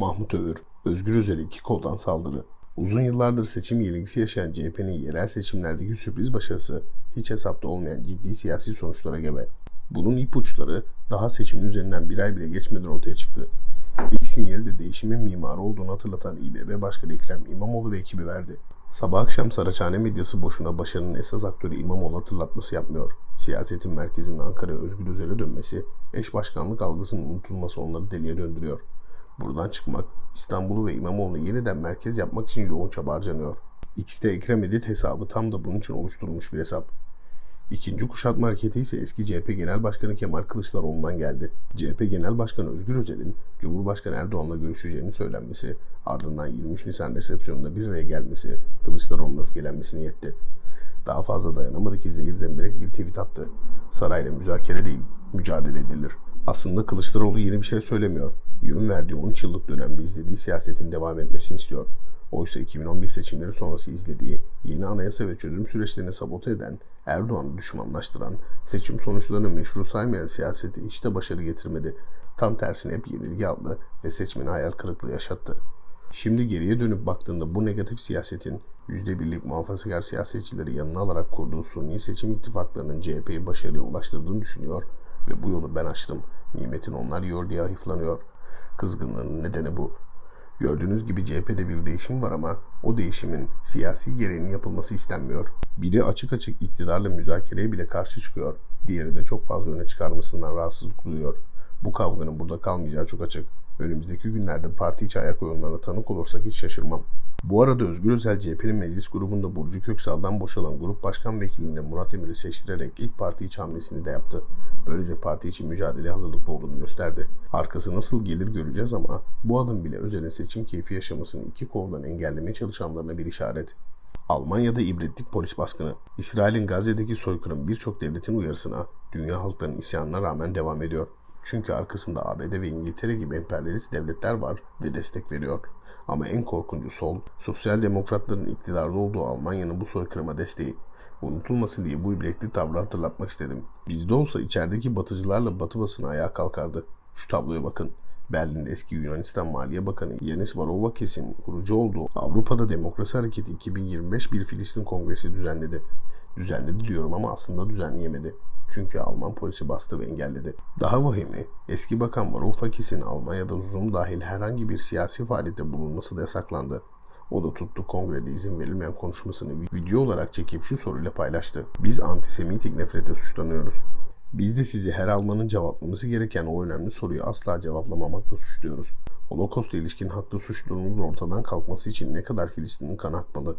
Mahmut Övür, Özgür Özel'e iki koldan saldırı. Uzun yıllardır seçim yenilgisi yaşayan CHP'nin yerel seçimlerdeki sürpriz başarısı hiç hesapta olmayan ciddi siyasi sonuçlara gebe. Bunun ipuçları daha seçimin üzerinden bir ay bile geçmeden ortaya çıktı. İlk sinyali de değişimin mimarı olduğunu hatırlatan İBB Başkanı Ekrem İmamoğlu ve ekibi verdi. Sabah akşam Saraçhane medyası boşuna başarının esas aktörü İmamoğlu hatırlatması yapmıyor. Siyasetin merkezinin Ankara'ya Özgür Özel'e dönmesi, eş başkanlık algısının unutulması onları deliye döndürüyor. Buradan çıkmak, İstanbul'u ve İmamoğlu'nu yeniden merkez yapmak için yoğun çaba harcanıyor. X'te Ekrem Edit hesabı tam da bunun için oluşturulmuş bir hesap. İkinci kuşatma hareketi ise eski CHP Genel Başkanı Kemal Kılıçdaroğlu'ndan geldi. CHP Genel Başkanı Özgür Özel'in Cumhurbaşkanı Erdoğan'la görüşeceğini söylenmesi, ardından 23 Nisan resepsiyonunda bir araya gelmesi Kılıçdaroğlu'nun öfkelenmesini yetti. Daha fazla dayanamadı ki zehir zemberek bir tweet attı. Sarayla müzakere değil, mücadele edilir. Aslında Kılıçdaroğlu yeni bir şey söylemiyor. Yön verdiği 13 yıllık dönemde izlediği siyasetin devam etmesini istiyor. Oysa 2011 seçimleri sonrası izlediği yeni anayasa ve çözüm süreçlerini sabote eden, Erdoğan'ı düşmanlaştıran, seçim sonuçlarını meşru saymayan siyaseti hiç de başarı getirmedi. Tam tersine hep yenilgi aldı ve seçmeni hayal kırıklığı yaşattı. Şimdi geriye dönüp baktığında bu negatif siyasetin %1'lik muhafazakar siyasetçileri yanına alarak kurduğu suni seçim ittifaklarının CHP'yi başarıya ulaştırdığını düşünüyor ve bu yolu ben açtım. Nimetin onlar yiyor diye hayıflanıyor. Kızgınlığının nedeni bu. Gördüğünüz gibi CHP'de bir değişim var ama o değişimin siyasi gereğinin yapılması istenmiyor. Biri açık açık iktidarla müzakereye bile karşı çıkıyor. Diğeri de çok fazla öne çıkarmasından rahatsızlık duyuyor. Bu kavganın burada kalmayacağı çok açık. Önümüzdeki günlerde parti içi ayak oyunlarına tanık olursak hiç şaşırmam. Bu arada Özgür Özel CHP'nin meclis grubunda Burcu Köksal'dan boşalan grup başkan vekilini Murat Emir'i seçtirerek ilk parti içi hamlesini de yaptı. Böylece parti için mücadeleye hazırlıklı olduğunu gösterdi. Arkası nasıl gelir göreceğiz ama bu adım bile Özel'in seçim keyfi yaşamasını iki koldan engellemeye çalışanlarına bir işaret. Almanya'da ibretlik polis baskını. İsrail'in Gazze'deki soykırım birçok devletin uyarısına, dünya halklarının isyanına rağmen devam ediyor. Çünkü arkasında ABD ve İngiltere gibi emperyalist devletler var ve destek veriyor. Ama en korkuncu sol, sosyal demokratların iktidarda olduğu Almanya'nın bu soykırıma desteği. Unutulmasın diye bu ibretli tavrı hatırlatmak istedim. Bizde olsa içerideki batıcılarla batı basını ayağa kalkardı. Şu tabloya bakın. Berlin'de eski Yunanistan Maliye Bakanı Yanis Varoufakis'in kurucu olduğu Avrupa'da Demokrasi Hareketi 2025 bir Filistin Kongresi düzenledi. Düzenledi diyorum ama aslında düzenleyemedi. Çünkü Alman polisi bastı ve engelledi. Daha vahimi, eski bakan Varoufakis'in Almanya'da Zoom dahil herhangi bir siyasi faaliyette bulunması da yasaklandı. O da tuttu kongrede izin verilmeyen konuşmasını video olarak çekip şu soruyla paylaştı. Biz antisemitik nefrete suçlanıyoruz. Biz de sizi her Almanın cevaplaması gereken o önemli soruyu asla cevaplamamakla suçluyoruz. Holocaust'a ilişkin haklı suçluluğunuz ortadan kalkması için ne kadar Filistin'in kan akmalı?